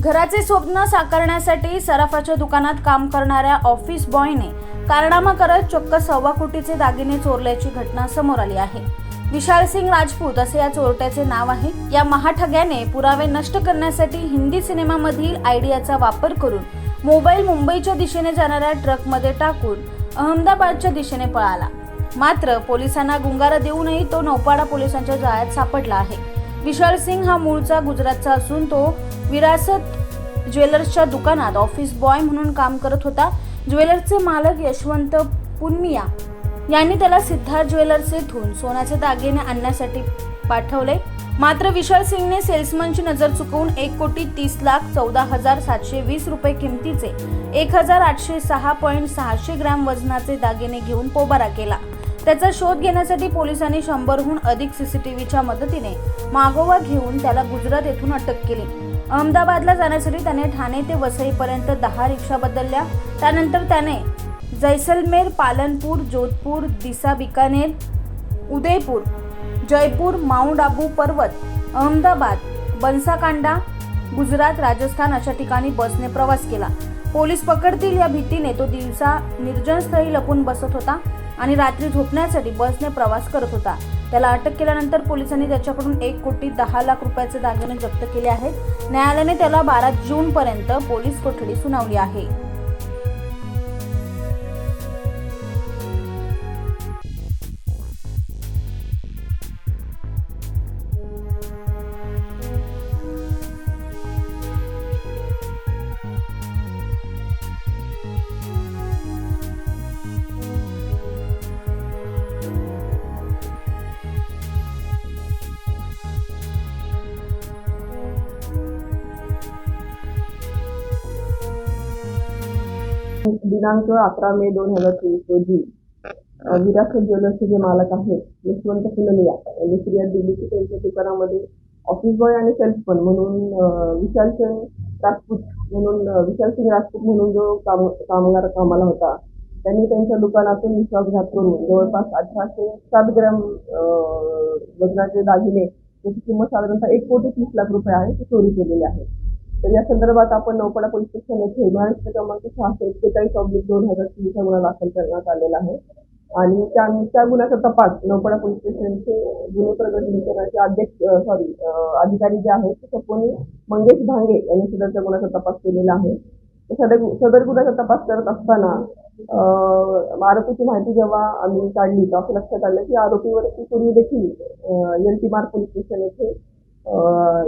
घराचे स्वप्न साकारण्यासाठी सराफाच्या दुकानात काम करणाऱ्या ऑफिस बॉयने कारनामा करत चक्क सव्वा कोटीचे दागिने चोरल्याची घटना समोर आली आहे. विशाल सिंग राजपूत असे या चोरट्याचे नाव आहे. या महाठग्याने पुरावे नष्ट करण्यासाठी हिंदी सिनेमामधील आयडियाचा वापर करून मोबाईल मुंबईच्या दिशेने जाणाऱ्या ट्रकमध्ये टाकून अहमदाबादच्या दिशेने पळाला. मात्र पोलिसांना गुंगारा देऊनही तो नौपाडा पोलिसांच्या जाळ्यात सापडला आहे. विशाल सिंग हा मूळचा गुजरातचा असून तो विरासत ज्वेलर्सच्या दुकानात ऑफिस बॉय म्हणून काम करत होता. ज्वेलर्सचे मालक यशवंत पुनमिया यांनी त्याला सिद्धार्थ ज्वेलर्स येथून सोन्याचे दागिने आणण्यासाठी पाठवले. मात्र विशाल सिंगने सेल्समनची नजर चुकवून एक कोटी तीस लाख चौदा हजार सातशे वीस रुपये किमतीचे एक हजार आठशे सहा पॉईंट सहाशे ग्रॅम वजनाचे दागिने घेऊन पोबारा केला. त्याचा शोध घेण्यासाठी पोलिसांनी शंभरहून अधिक सीसीटीव्हीच्या मदतीने मागोवा घेऊन त्याला गुजरात येथून अटक केली. अहमदाबादला जाण्यासाठी त्याने ठाणे ते वसईपर्यंत दहा रिक्षा बदलल्या. त्यानंतर त्याने जैसलमेर पालनपूर जोधपूर दिसा बिकानेर उदयपूर जयपूर माउंट आबू पर्वत अहमदाबाद बनसाकांडा गुजरात राजस्थान अशा ठिकाणी बसने प्रवास केला. पोलीस पकडतील या भीतीने तो दिवसा निर्जन स्थळी लपून बसत होता. आणि रात्री झोपण्यासाठी बसने प्रवास करत होता. त्याला अटक केल्यानंतर पोलिसांनी त्याच्याकडून एक कोटी दहा लाख रुपयाचे दागिने जप्त केले आहेत. न्यायालयाने त्याला बारा जून पर्यंत पोलीस कोठडी सुनावली आहे. दिनांक अकरा मे दोन हजार चोवीस रोजी विराट विरासत ज्वेलर्सचे जे मालक आहेत यशवंत फुलनिया म्हणजे यांनी फिर्याद दिली की त्यांच्या दुकानामध्ये ऑफिस बॉय आणि सेल्समन म्हणून विशाल सिंग राजपूत म्हणून विशाल सिंग राजपूत म्हणून जो काम कामगार कामाला होता त्यांनी त्यांच्या दुकानातून विश्वासघात करून जवळपास अठराशे सात ग्रॅम वजनाचे दागिने त्याची किंमत साधारणतः एक कोटी तीस लाख रुपये आहे ती चोरी केलेली आहे तर या संदर्भात आपण नौपाडा पोलीस स्टेशन येथे महाराष्ट्र क्रमांक सहाशे एक्केचाळीस ऑब्लिक दोन हजार तीनचा गुन्हा दाखल करण्यात आलेला आहे. आणि त्या त्या गुन्ह्याचा तपास नौपाडा पोलीस स्टेशनचे गुन्हे प्रगट अध्यक्ष सॉरी अधिकारी जे आहेत ते सपोनी मंगेश भांगे यांनी सदरच्या गुन्ह्याचा तपास केलेला आहे. सदर सदर गुन्ह्याचा तपास करत असताना आरोपीची माहिती जेव्हा आम्ही काढली तर असं लक्षात आलं की आरोपीवरती पूर्वी देखील L T Marg police station येथे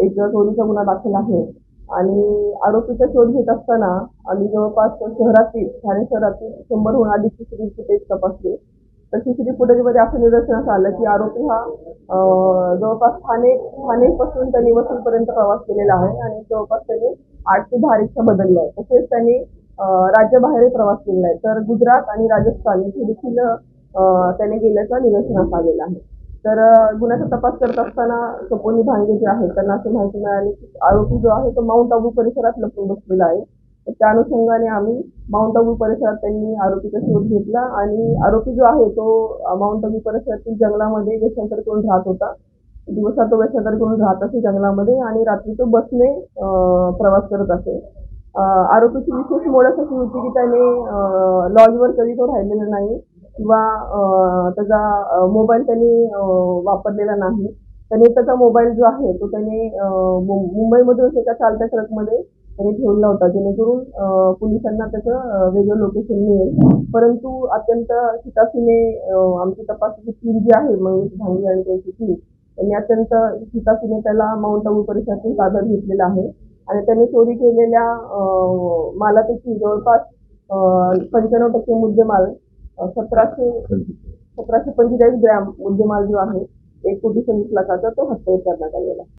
एक चोरीचा गुन्हा दाखल आहे. आणि आरोपीचा शोध घेत असताना आम्ही जवळपास शहरातील ठाणे शहरातील शंभरहून अधिक सीसीटीव्ही फुटेज तपासले. तर सीसीटीव्ही फुटेजमध्ये असं निदर्शनास आलं की आरोपी हा जवळपास ठाणे ठाणेपासून त्यांनी वसईपर्यंत प्रवास केलेला आहे आणि जवळपास त्यांनी आठ ते दहा रिक्षा बदलल्या आहेत. तसेच त्यांनी राज्याबाहेरही प्रवास केलेला आहे. तर गुजरात आणि राजस्थान इथे देखील त्याने गेल्याचा निदर्शनास आलेला आहे. तर गुन्ह्याचा तपास करत असताना सपोनी भांगे जे आहेत त्यांना अशी माहिती मिळाली की आरोपी जो आहे तो माउंट आबू परिसरात लपून बसलेला आहे. तर त्या अनुषंगाने आम्ही माउंट आबू परिसरात त्यांनी आरोपीचा शोध घेतला आणि आरोपी जो आहे तो माउंट आबू परिसरातील जंगलामध्ये वेषांतर करून राहत होता. दिवसा तो वेषांतर करून राहत असे जंगलामध्ये आणि रात्री तो बसने प्रवास करत असे. आरोपीची विशेष मोडच अशी होती की त्याने लॉजवर कधी तो राहिलेला नाही. किंवा त्याचा मोबाईल त्यांनी वापरलेला नाही. त्याने त्याचा मोबाईल जो आहे तो त्याने मुंबईमधूनच मुंबईमधून एका चालत्या ट्रकमध्ये त्याने ठेवला होता. जेणेकरून पोलिसांना त्याचं वेगळं लोकेशन मिळेल. परंतु अत्यंत शिताफीने आमची तपासाची टीम जी आहे मंगेश भांगी आणि त्यांची टीम त्यांनी अत्यंत शिताफीने त्याला माउंट आबू परिसरातून ताब्यात घेतलेला आहे. आणि त्यांनी चोरी केलेल्या मालापैकी जवळपास पंच्याण्णव टक्के मुद्देमाल सतराशे सतराशे पंचेचाळीस ग्रॅम मुद्देमाल जो आहे एक कोटी सव्वीस लाखाचा तो हस्तगत करण्यात आलेला आहे.